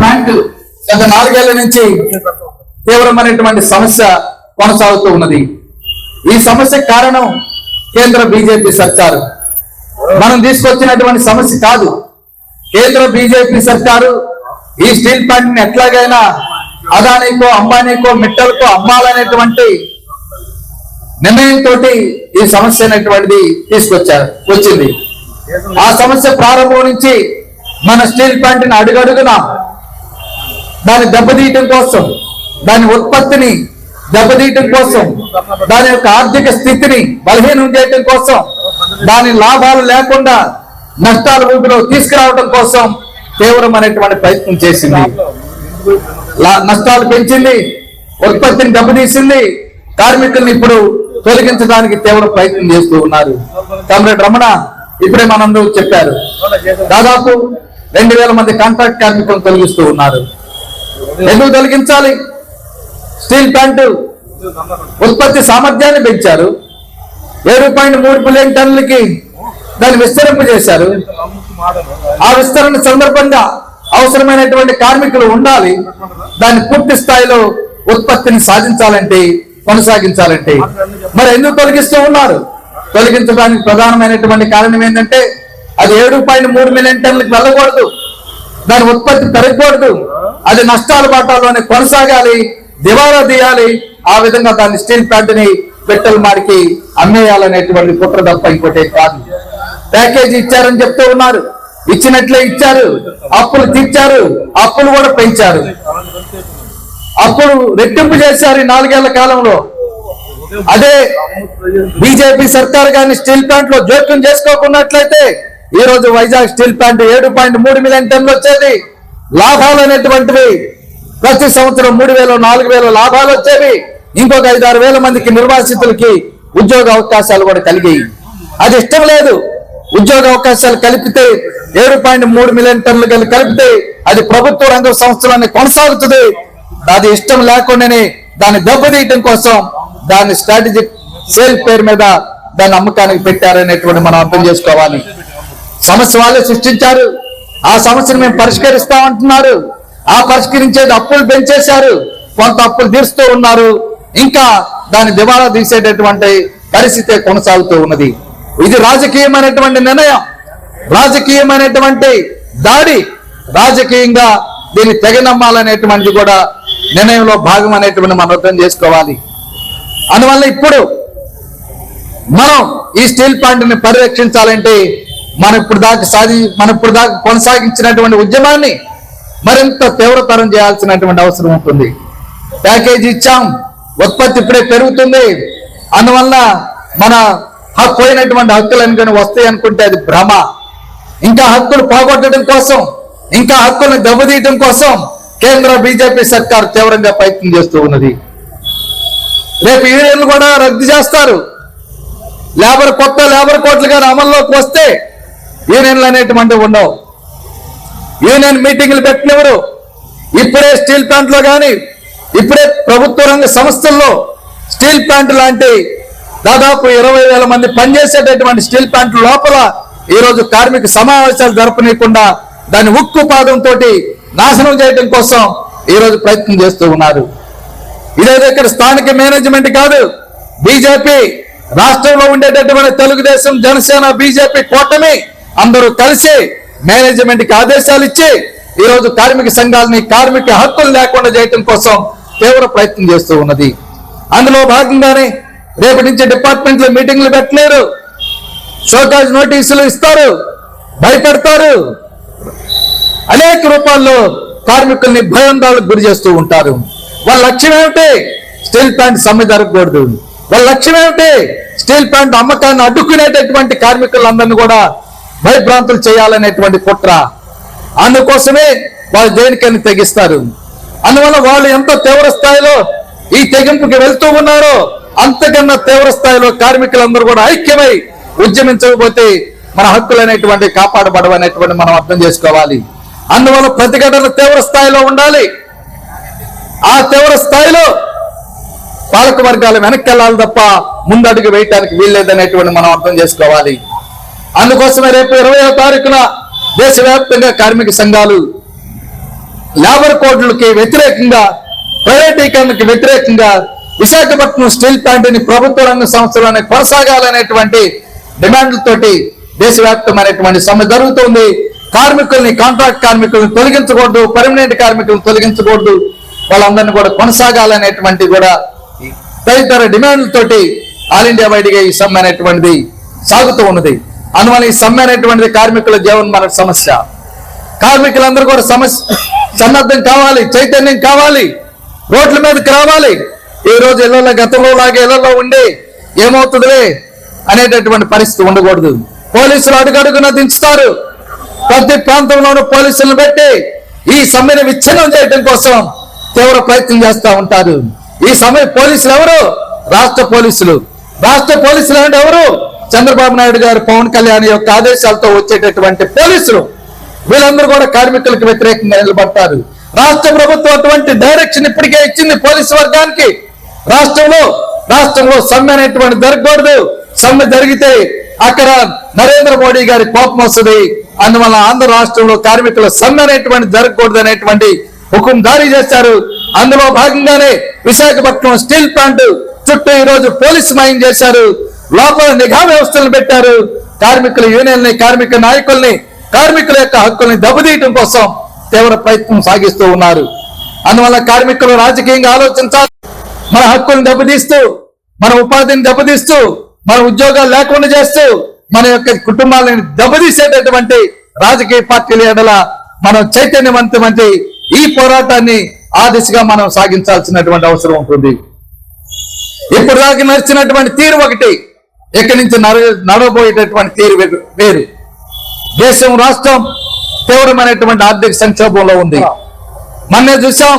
Plant గత నాలుగేళ్ళ నుంచి తీవ్రమైనటువంటి సమస్య కొనసాగుతూ ఉన్నది. ఈ సమస్య కారణం కేంద్ర బీజేపీ సర్కారు. మనం తీసుకొచ్చినటువంటి సమస్య కాదు. కేంద్ర బీజేపీ సర్కారు ఈ స్టీల్ ప్లాంట్ని ఎట్లాగైనా అదానికో అంబానీకో మిట్టలకో అమ్మాలనేటువంటి నిర్ణయంతో ఈ సమస్య అనేటువంటిది తీసుకొచ్చారు వచ్చింది. ఆ సమస్య ప్రారంభం నుంచి మన స్టీల్ ప్లాంట్ని అడుగడుగున దాన్ని దెబ్బతీయటం కోసం దాని ఉత్పత్తిని దెబ్బతీయటం కోసం దాని యొక్క ఆర్థిక స్థితిని బలహీనం చేయటం కోసం దాని లాభాలు లేకుండా నష్టాల ఊపిలో తీసుకురావడం కోసం తీవ్రమైనటువంటి ప్రయత్నం చేసింది. లా- నష్టాలు పెంచింది ఉత్పత్తిని దెబ్బతీసింది కార్మికుల్ని ఇప్పుడు తొలగించడానికి తీవ్ర ప్రయత్నం చేస్తూ ఉన్నారు. కామ్రేడ్ రమణ ఇప్పుడే మనందరూ చెప్పారు. దాదాపు రెండు వేల మంది కాంట్రాక్ట్ కార్మికులను తొలగిస్తూ ఉన్నారు. ఎందుకు తొలగించాలి? స్టీల్ ప్లాంట్ ఉత్పత్తి సామర్థ్యాన్ని పెంచారు. ఏడు పాయింట్ మూడు బిలియన్ టన్నులకి దాన్ని విస్తరింపు చేశారు. ఆ విస్తరణ సందర్భంగా అవసరమైనటువంటి కార్మికులు ఉండాలి. దాన్ని పూర్తి స్థాయిలో ఉత్పత్తిని సాధించాలంటే కొనసాగించాలంటే. మరి ఎందుకు తొలగిస్తూ ఉన్నారు? తొలగించడానికి ప్రధానమైనటువంటి కారణం ఏంటంటే అది ఏడు పాయింట్ మూడు మిలియన్ టన్నులకు వెళ్ళకూడదు. దాని ఉత్పత్తి పెరగకూడదు. అది నష్టాలు బాటాలోనే కొనసాగాలి దివాలా తీయాలి. ఆ విధంగా దాన్ని స్టీల్ ప్లాంట్ని పెట్టెల మారికి అమ్మేయాలనేటువంటి కుట్ర తప్ప ఇంకోటే కాదు. ప్యాకేజీ ఇచ్చారని చెప్తూ ఉన్నారు. ఇచ్చినట్లే ఇచ్చారు. అప్పులు తీర్చారు. అప్పులు కూడా పెంచారు. అప్పుడు రెట్టింపు చేశారు ఈ నాలుగేళ్ళ కాలంలో. అదే బీజేపీ సర్కార్ గాని స్టీల్ ప్లాంట్లో జోక్యం చేసుకోకున్నట్లయితే ఈ రోజు వైజాగ్ స్టీల్ ప్లాంట్ ఏడు పాయింట్ మూడు మిలియన్ టన్లు వచ్చేది. లాభాలు అనేటువంటివి ప్రతి సంవత్సరం మూడు వేలు నాలుగు వేల లాభాలు వచ్చేవి. ఇంకొక ఐదు ఆరు వేల మందికి నిర్వాసితులకి ఉద్యోగ అవకాశాలు కూడా కలిగాయి. అది ఇష్టం లేదు. ఉద్యోగ అవకాశాలు కలిపితే ఏడు పాయింట్ మూడు మిలియన్ టన్నులు కలిపితే అది ప్రభుత్వ రంగ సంస్థలన్నీ కొనసాగుతుంది. అది ఇష్టం లేకుండానే దాన్ని దెబ్బతీయటం కోసం దాన్ని స్ట్రాటజిక్ సేల్ పేరు మీద దాన్ని అమ్మకానికి పెట్టారనేటువంటి మనం అర్థం చేసుకోవాలి. సమస్య వాళ్ళే సృష్టించారు. ఆ సమస్యను మేము పరిష్కరిస్తామంటున్నారు. ఆ పరిష్కరించేది అప్పులు పెంచేశారు. కొంత అప్పులు తీరుస్తూ ఉన్నారు. ఇంకా దాన్ని దివాలా తీసేటటువంటి పరిస్థితి కొనసాగుతూ ఉన్నది. ఇది రాజకీయమైనటువంటి నిర్ణయం. రాజకీయమైనటువంటి దాడి. రాజకీయంగా దీన్ని తెగనమ్మాలనేటువంటిది కూడా నిర్ణయంలో భాగం అనేటువంటి మనం అర్థం చేసుకోవాలి. అందువల్ల ఇప్పుడు మనం ఈ స్టీల్ ప్లాంట్ని పరిరక్షించాలంటే మనం ఇప్పుడు దాకా సాధి మనం ఇప్పుడు దాకా కొనసాగించినటువంటి ఉద్యమాన్ని మరింత తీవ్రతరం చేయాల్సినటువంటి అవసరం ఉంటుంది. ప్యాకేజీ ఇచ్చాం ఉత్పత్తి ఇప్పుడే పెరుగుతుంది. అందువల్ల మన హక్కు పోయినటువంటి హక్కులు అనుకుని వస్తాయి అనుకుంటే అది భ్రమ. ఇంకా హక్కులు పోగొట్టడం కోసం ఇంకా హక్కులను దెబ్బతీయడం కోసం కేంద్ర బీజేపీ సర్కార్ తీవ్రంగా ప్రయత్నం చేస్తూ ఉన్నది. రేపు యూనియన్లు కూడా రద్దు చేస్తారు. లేబర్ కొత్త లేబర్ కోట్లు కానీ అమల్లోకి వస్తే యూనియన్లు అనేటువంటివి ఉండవు. యూనియన్ మీటింగ్లు పెట్టినెవరు ఇప్పుడే స్టీల్ ప్లాంట్లో కానీ ఇప్పుడే ప్రభుత్వ రంగ సంస్థల్లో స్టీల్ ప్లాంట్ లాంటి దాదాపు ఇరవై వేల మంది పనిచేసేటటువంటి స్టీల్ ప్లాంట్ లోపల ఈరోజు కార్మిక సమావేశాలు జరపనీయకుండా దాని ఉక్కు పాదంతో నాశనం చేయడం కోసం ఈ రోజు ప్రయత్నం చేస్తూ ఉన్నారు. ఇదేదో ఇక్కడ స్థానిక మేనేజ్మెంట్ కాదు బీజేపీ రాష్ట్రంలో ఉండేటటువంటి తెలుగుదేశం జనసేన బీజేపీ కూటమి అందరూ కలిసి మేనేజ్మెంట్కి ఆదేశాలు ఇచ్చి ఈ రోజు కార్మిక సంఘాలని కార్మిక హక్కులు లేకుండా చేయటం కోసం తీవ్ర ప్రయత్నం చేస్తూ ఉన్నది. అందులో భాగంగానే రేపటి నుంచి డిపార్ట్మెంట్లో మీటింగ్లు పెట్టలేరు. షోకాజ్ నోటీసులు ఇస్తారు. భయపెడతారు. అనేక రూపాల్లో కార్మికుల్ని భయాందోళనకు గురి చేస్తూ ఉంటారు. వాళ్ళ లక్ష్యం ఏమిటి? స్టీల్ ప్లాంట్ సమ్మె జరగకూడదు. వాళ్ళ లక్ష్యం ఏమిటి? స్టీల్ ప్లాంట్ అమ్మకాన్ని అడ్డుకునేటటువంటి కార్మికులందరినీ కూడా భయభ్రాంతులు చేయాలనేటువంటి కుట్ర. అందుకోసమే వాళ్ళు దేనికని తెగిస్తారు. అందువల్ల వాళ్ళు ఎంత తీవ్ర స్థాయిలో ఈ తెగింపుకి వెళ్తూ ఉన్నారో అంతకన్నా తీవ్ర స్థాయిలో కార్మికులందరూ కూడా ఐక్యమై ఉద్యమించకపోతే మన హక్కులు అనేటువంటి కాపాడబడవు అనేటువంటి మనం అర్థం చేసుకోవాలి. అందువల్ల ప్రతిఘటన తీవ్ర స్థాయిలో ఉండాలి. ఆ తీవ్ర స్థాయిలో పాలక వర్గాలు వెనక్కి వెళ్ళాలి తప్ప ముందడుగు వేయటానికి వీల్లేదనేటువంటి మనం అర్థం చేసుకోవాలి. అందుకోసమే రేపు ఇరవయో తారీఖున దేశవ్యాప్తంగా కార్మిక సంఘాలు లేబర్ కోడ్లకి వ్యతిరేకంగా ప్రైవేటీకరణకి వ్యతిరేకంగా విశాఖపట్నం స్టీల్ ప్లాంట్ని ప్రభుత్వ రంగ సంస్థలోనే కొనసాగాలనేటువంటి డిమాండ్లతోటి దేశవ్యాప్తమైనటువంటి సమ్మె జరుగుతుంది. కార్మికుల్ని కాంట్రాక్ట్ కార్మికులను తొలగించకూడదు పర్మనెంట్ కార్మికులను తొలగించకూడదు. వాళ్ళందరినీ కూడా కొనసాగాలనేటువంటి కూడా తదితర డిమాండ్లతోటి ఆల్ ఇండియా వైడ్గా ఈ సమ్మె అనేటువంటిది సాగుతూ ఉన్నది. అందువల్ల ఈ సమ్మె అనేటువంటిది కార్మికుల జీవన సమస్య. కార్మికులందరూ కూడా సమస్య సన్నద్ధం కావాలి చైతన్యం కావాలి రోడ్ల మీదకి రావాలి. ఈ రోజు ఇళ్ళలో గతంలో లాగా ఇళ్ళలో ఉండి ఏమవుతుందిలే అనేటటువంటి పరిస్థితి ఉండకూడదు. పోలీసులు అడుగడుగున దించుతారు. ప్రతి ప్రాంతంలోనూ పోలీసులను పెట్టి ఈ సమ్మెను విచ్ఛిన్నం చేయడం కోసం తీవ్ర ప్రయత్నం చేస్తూ ఉంటారు. ఈ సమయ పోలీసులు ఎవరు? రాష్ట్ర పోలీసులు. రాష్ట్ర పోలీసులు అంటే ఎవరు? చంద్రబాబు నాయుడు గారు పవన్ కళ్యాణ్ యొక్క ఆదేశాలతో వచ్చేటటువంటి పోలీసులు వీళ్ళందరూ కూడా కార్మికులకు వ్యతిరేకంగా నిలబడతారు. రాష్ట్ర ప్రభుత్వం అటువంటి డైరెక్షన్ ఇప్పటికే ఇచ్చింది పోలీసు వర్గానికి. రాష్ట్రంలో రాష్ట్రంలో సమ్మె అనేటువంటి జరగకూడదు. సమ్మె జరిగితే అక్కడ నరేంద్ర మోడీ గారి కోపం వస్తుంది. అందువల్ల ఆంధ్ర రాష్ట్రంలో కార్మికుల సమ్మె అనేటువంటి జరగకూడదు అనేటువంటి హుకుం జారీ చేశారు. అందులో భాగంగానే విశాఖపట్నం స్టీల్ ప్లాంట్ చుట్టూ ఈ రోజు పోలీసు మాయం చేశారు. లోపల నిఘా వ్యవస్థలను పెట్టారు. కార్మికుల యూనియన్ని కార్మిక నాయకుల్ని కార్మికుల యొక్క హక్కుల్ని దెబ్బతీయటం కోసం తీవ్ర ప్రయత్నం సాగిస్తూ ఉన్నారు. అందువల్ల కార్మికులు రాజకీయంగా ఆలోచించాలి. మన హక్కులను దెబ్బతీస్తూ మన ఉపాధిని దెబ్బతీస్తూ మన ఉద్యోగాలు లేకుండా చేస్తూ మన యొక్క కుటుంబాలను దెబ్బతీసేటటువంటి రాజకీయ పార్టీల ఎడల మనం చైతన్యవంతమంటే ఈ పోరాటాన్ని ఆ దిశగా మనం సాగించాల్సినటువంటి అవసరం ఉంటుంది. ఇప్పుడు దాకా నడిచినటువంటి తీరు ఒకటి. ఇక్కడి నుంచి నడవబోయేటటువంటి తీరు వేరు దేశం రాష్ట్రం తీవ్రమైనటువంటి ఆర్థిక సంక్షోభంలో ఉంది. మొన్నే చూసాం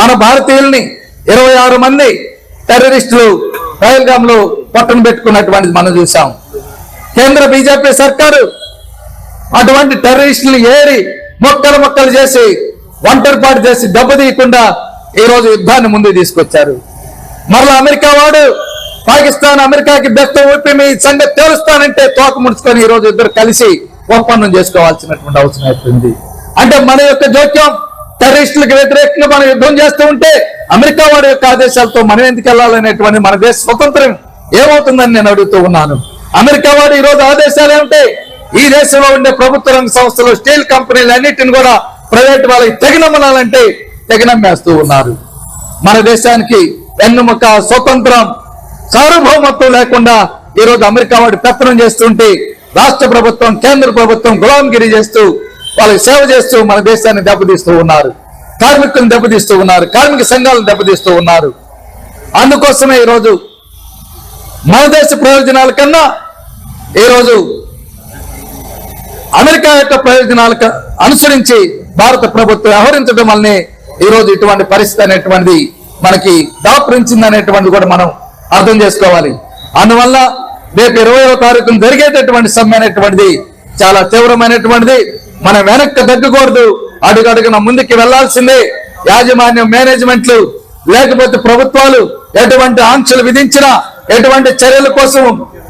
మన భారతీయుల్ని ఇరవై ఆరు మంది టెర్రరిస్టులు రైల్గామ్లో పట్టణ పెట్టుకున్నటువంటిది మనం చూసాం. కేంద్ర బీజేపీ సర్కారు అటువంటి టెర్రరిస్టులు ఏరి మొక్కలు మొక్కలు చేసి ఒంటరిపాటు చేసి దెబ్బతీయకుండా ఈ రోజు యుద్ధాన్ని ముందుకు తీసుకొచ్చారు. మరలా అమెరికా వాడు పాకిస్తాన్ అమెరికాకి బెస్ట్ ఊపి మీ సంగతి తెలుస్తానంటే తోక ముడుచుకొని ఈ రోజు ఇద్దరు కలిసి ఒప్పందం చేసుకోవాల్సినటువంటి అవసరం అయిపోయింది అంటే మన యొక్క జోక్యం టెర్రరిస్టులకు వ్యతిరేకంగా మనం యుద్ధం చేస్తూ ఉంటే అమెరికా వాడి యొక్క ఆదేశాలతో మనం ఎందుకు వెళ్ళాలనేటువంటి మన దేశ స్వతంత్రం ఏమవుతుందని నేను అడుగుతూ ఉన్నాను. అమెరికా వాడు ఈ రోజు ఆదేశాలు ఏమిటి? ఈ దేశంలో ఉండే ప్రభుత్వ రంగ సంస్థలు స్టీల్ కంపెనీలు అన్నిటిని కూడా ప్రైవేట్ వాళ్ళకి తెగనమ్మనాలంటే తెగనమ్మేస్తూ ఉన్నారు. మన దేశానికి వెన్నుముక స్వతంత్రం సార్వభౌమత్వం లేకుండా ఈరోజు అమెరికా వాడు పెత్తనం చేస్తుంటే రాష్ట్ర ప్రభుత్వం కేంద్ర ప్రభుత్వం గులాంగిరి చేస్తూ వాళ్ళకి సేవ చేస్తూ మన దేశాన్ని దెబ్బతీస్తూ ఉన్నారు. కార్మికులను దెబ్బతీస్తూ ఉన్నారు. కార్మిక సంఘాలను దెబ్బతీస్తూ ఉన్నారు. అందుకోసమే ఈరోజు మన దేశ ప్రయోజనాల కన్నా ఈరోజు అమెరికా యొక్క ప్రయోజనాలకు అనుసరించి భారత ప్రభుత్వం వ్యవహరించడం వల్లనే ఈ రోజు ఇటువంటి పరిస్థితి అనేటువంటిది మనకి దాపురించింది అనేటువంటిది కూడా మనం అర్థం చేసుకోవాలి. అందువల్ల రేపు ఇరవయో తారీఖున జరిగేటటువంటి సమ్మె అనేటువంటిది చాలా తీవ్రమైనటువంటిది మనం వెనక్కి తగ్గకూడదు. అడుగడుగున ముందుకు వెళ్ళాల్సిందే. యాజమాన్యం మేనేజ్మెంట్లు లేకపోతే ప్రభుత్వాలు ఎటువంటి ఆంక్షలు విధించినా ఎటువంటి చర్యల కోసం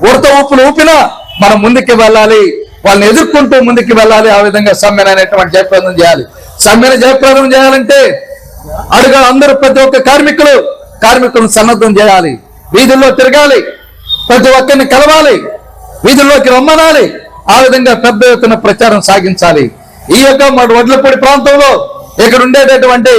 ఉడత ఊపులు ఊపినా మనం ముందుకు వెళ్ళాలి. వాళ్ళని ఎదుర్కొంటూ ముందుకు వెళ్ళాలి. ఆ విధంగా సమ్మెన అనేటువంటి జయప్రదం చేయాలి. సమ్మెన జయప్రదం చేయాలంటే అడుగు అందరూ ప్రతి ఒక్క కార్మికులు కార్మికులను సన్నద్ధం చేయాలి. వీధుల్లో తిరగాలి. ప్రతి ఒక్కరిని కలవాలి. వీధుల్లోకి రమ్మనాలి. ఆ విధంగా పెద్ద ఎత్తున ప్రచారం సాగించాలి. ఈ యొక్క మన వడ్లపూడి ప్రాంతంలో ఇక్కడ ఉండేటటువంటి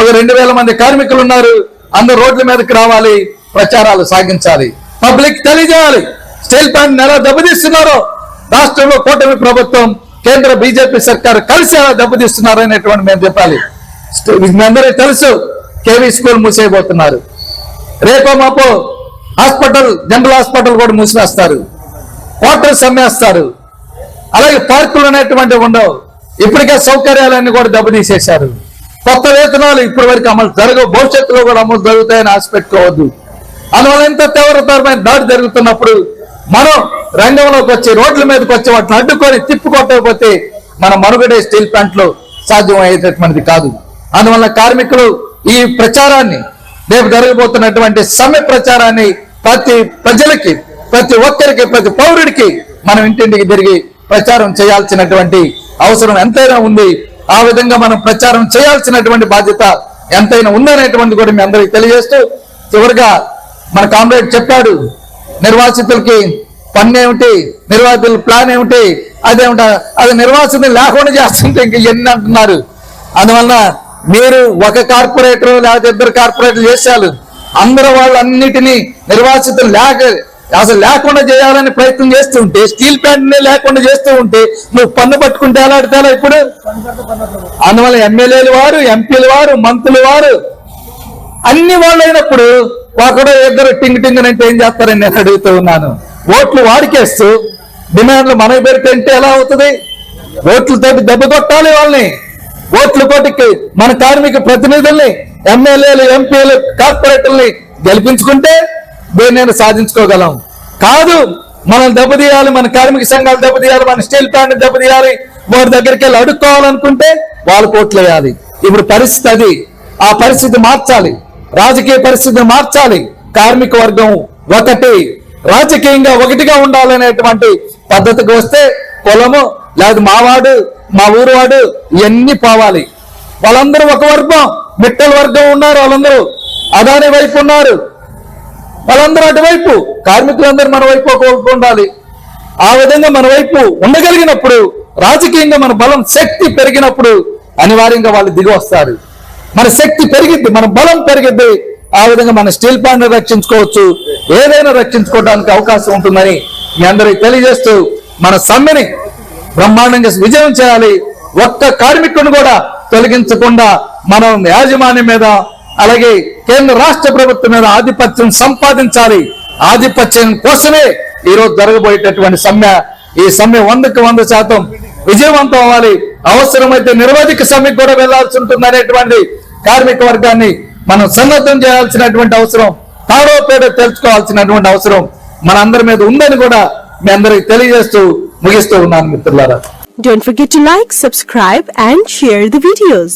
ఒక రెండు వేల మంది కార్మికులు ఉన్నారు. అందరు రోడ్ల మీదకి రావాలి. ప్రచారాలు సాగించాలి. పబ్లిక్ తెలియజేయాలి. స్టీల్ ప్లాంట్ ఎలా దెబ్బతీస్తున్నారో రాష్ట్రంలో కూటమి ప్రభుత్వం కేంద్ర బీజేపీ సర్కారు కలిసి ఎలా దెబ్బతీస్తున్నారు అనేటువంటి మేము చెప్పాలి. మీ అందరికీ తెలుసు. కేవీ స్కూల్ మూసేయబోతున్నారు. రేపో మాపో హాస్పిటల్ జనరల్ హాస్పిటల్ కూడా మూసివేస్తారు. క్వార్టర్స్ అమ్మేస్తారు అలాగే పార్కులు అనేటువంటి ఉండవు. ఇప్పటికే సౌకర్యాలన్నీ కూడా దెబ్బతీసేశారు. కొత్త వేతనాలు ఇప్పటి వరకు అమలు జరగవు. భవిష్యత్తులో కూడా అమలు జరుగుతాయని ఆశ పెట్టుకోవద్దు అందువల్ల ఇంత తీవ్రతరమైన దాడి జరుగుతున్నప్పుడు మనం రంగంలోకి వచ్చి రోడ్ల మీదకి వచ్చి వాటిని అడ్డుకొని తిప్పుకొట్టకపోతే మన మనుగడే స్టీల్ ప్లాంట్లో సాధ్యం అయ్యేటటువంటిది కాదు. అందువల్ల కార్మికులు ఈ ప్రచారాన్ని రేపు జరగబోతున్నటువంటి సమ్మె ప్రచారాన్ని ప్రతి ప్రజలకి ప్రతి ఒక్కరికి ప్రతి పౌరుడికి మనం ఇంటింటికి తిరిగి ప్రచారం చేయాల్సినటువంటి అవసరం ఎంతైనా ఉంది. ఆ విధంగా మనం ప్రచారం చేయాల్సినటువంటి బాధ్యత ఎంతైనా ఉందనేటువంటి కూడా మీ అందరికీ తెలియజేస్తూ చివరిగా మన కామ్రేడ్ చెప్పాడు నిర్వాసితులకి పన్ను ఏమిటి నిర్వాసితుల ప్లాన్ ఏమిటి అదేమిట అది నిర్వాసితులు లేకుండా చేస్తుంటే ఇంక ఎన్ని అంటున్నారు. అందువలన మీరు ఒక కార్పొరేటర్ లేకపోతే ఇద్దరు కార్పొరేటర్ చేశారు. అందరూ వాళ్ళన్నిటినీ నిర్వాసితులు లేక అసలు లేకుండా చేయాలని ప్రయత్నం చేస్తూ ఉంటే స్టీల్ ప్లాంట్ లేకుండా చేస్తూ ఉంటే నువ్వు పన్ను పట్టుకుంటే ఎలా ఇప్పుడు? అందువల్ల ఎమ్మెల్యేలు వారు ఎంపీలు వారు మంత్రులు వారు అన్ని వాళ్ళు అయినప్పుడు ఒకడు ఇద్దరు టింగ్ టింగ్ అంటే ఏం చేస్తారని నేను అడుగుతూ ఉన్నాను. ఓట్లు వాడికేస్తూ డిమాండ్లు మనకి పెడితే అంటే ఎలా అవుతుంది? ఓట్లతో దెబ్బ కొట్టాలి వాళ్ళని. ఓట్లు కోటికి మన కార్మిక ప్రతినిధుల్ని ఎమ్మెల్యేలు ఎంపీలు కార్పొరేటర్ని గెలిపించుకుంటే దేన్ని సాధించుకోగలం. కాదు మనం దెబ్బతీయాలి మన కార్మిక సంఘాలు దెబ్బతీయాలి మన స్టీల్ ప్లాంట్ దెబ్బతీయాలి వారి దగ్గరికి వెళ్ళి అడుక్కోవాలనుకుంటే వాళ్ళు కోట్లు వేయాలి ఇప్పుడు పరిస్థితి అది. ఆ పరిస్థితి మార్చాలి. రాజకీయ పరిస్థితిని మార్చాలి. కార్మిక వర్గం ఒకటి రాజకీయంగా ఒకటిగా ఉండాలనేటువంటి పద్ధతికి వస్తే కులము లేదు మావాడు మా ఊరు వాడు ఇవన్నీ పోవాలి? వాళ్ళందరూ ఒక వర్గం మిట్టల వర్గం ఉన్నారు వాళ్ళందరూ. అదాని వైపు ఉన్నారు. వాళ్ళందరూ అటువైపు. కార్మికులందరూ మన వైపు ఒక వైపు ఉండాలి. ఆ విధంగా మన వైపు ఉండగలిగినప్పుడు రాజకీయంగా మన బలం శక్తి పెరిగినప్పుడు అనివార్యంగా వాళ్ళు దిగి వస్తారు. మన శక్తి పెరిగిద్ది మన బలం పెరిగిద్ది. ఆ విధంగా మన స్టీల్ ప్లాంట్ రక్షించుకోవచ్చు. ఏదైనా రక్షించుకోవడానికి అవకాశం ఉంటుందని మీ అందరికి తెలియజేస్తూ మన సమ్మెని బ్రహ్మాండంగా విజయం చేయాలి. ఒక్క కార్మికుడిని కూడా తొలగించకుండా మనం యాజమాన్యం మీద అలాగే కేంద్ర రాష్ట్ర ప్రభుత్వం మీద ఆధిపత్యం సంపాదించాలి. ఆధిపత్యం కోసమే ఈరోజు జరగబోయేటటువంటి సమ్మె. ఈ సమ్మె వందకు వంద శాతం విజయవంతం అవ్వాలి. అవసరమైతే నిరవధిక సమ్మెకు కూడా వెళ్ళాల్సి ఉంటుంది అనేటువంటి కార్మిక వర్గాన్ని మనం సన్నద్ధం చేయాల్సినటువంటి అవసరం తాడో పేడ తెలుసుకోవాల్సినటువంటి అవసరం మనందరి మీద ఉందని కూడా మీ అందరికి తెలియజేస్తూ ముగిస్తూ ఉన్నాను మిత్రులారా Don't forget to like, subscribe and share the videos.